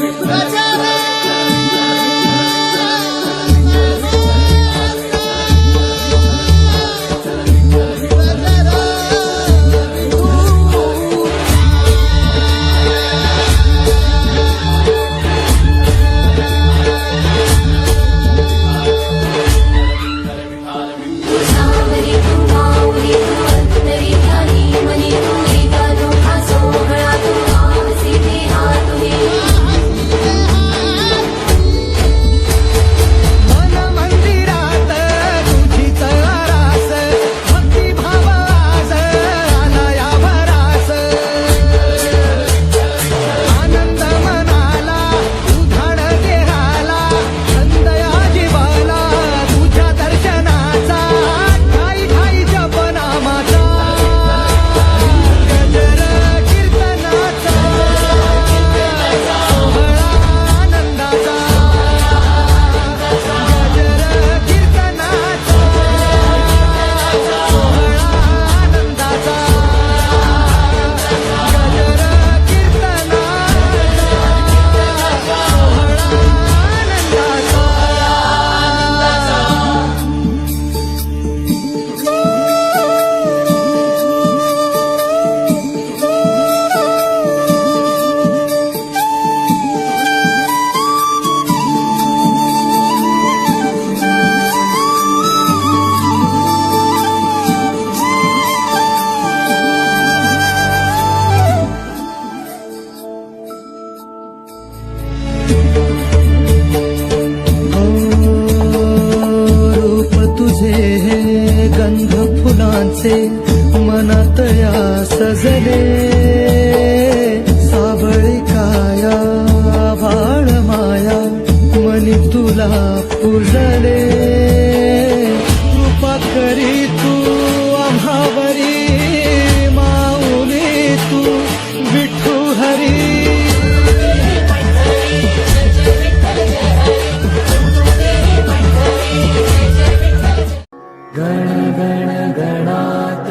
That's तुझे गंध फुलांचे मनात या सजले. साबळी काया भाळ माया मनी तुला पुजले. कृपा करी तू गण गण गणात